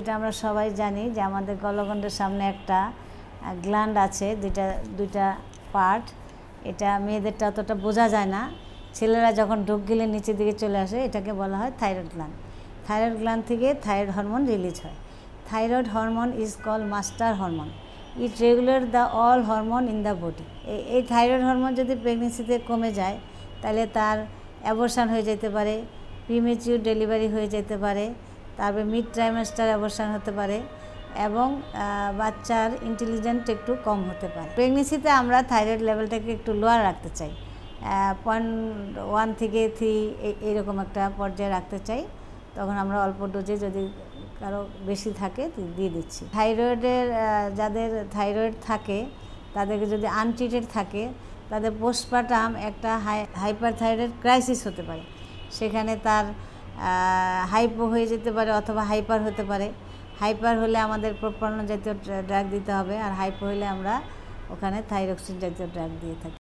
যেটা আমরা সবাই জানি যে আমাদের গলগণ্ডের সামনে একটা গ্ল্যান্ড আছে, দুইটা দুইটা পার্ট এটা মেয়েদেরটা অতটা বোঝা যায় না। ছেলেরা যখন ঢোক গেলে নিচের দিকে চলে আসে, এটাকে বলা হয় থাইরয়েড গ্ল্যান্ড থাইরয়েড গ্ল্যান্ড থেকে থাইরয়েড হরমোন রিলিজ হয়। Thyroid hormone is call master hormone it regular the all hormone in the body এই থাইরয়েড হরমোন যদি প্রেগনেন্সিতে কমে যায়, তাহলে তার অ্যাবর্শন হয়ে যেতে পারে প্রিমেচিউর ডেলিভারি হয়ে যেতে পারে। তারপরে মিড ট্রাইমেস্টার অ্যাবর্শন হতে পারে এবং বাচ্চার ইন্টেলিজেন্ট একটু কম হতে পারে। প্রেগনেন্সিতে আমরা থাইরয়েড লেভেলটাকে একটু লোয়ার রাখতে চাই। পয়েন্ট ওয়ান থেকে থ্রি এইরকম একটা পর্যায়ে রাখতে চাই। তখন আমরা অল্প ডোজে যদি কারও বেশি থাকে দিয়ে দিচ্ছি। থাইরয়েডের যাদের থাইরয়েড থাকে, তাদেরকে যদি আনট্রিটেড থাকে, তাদের পোস্টপার্টাম একটা হাই হাইপার থাইরয়েড ক্রাইসিস হতে পারে। সেখানে তার হাইপো হয়ে যেতে পারে অথবা হাইপার হতে পারে। হাইপার হলে আমাদের প্রপন্ন জাতীয় ড্রাগ দিতে হবে আর হাইপো হলে আমরা ওখানে থাইরক্সিন জাতীয় ড্রাগ দিয়ে থাকি।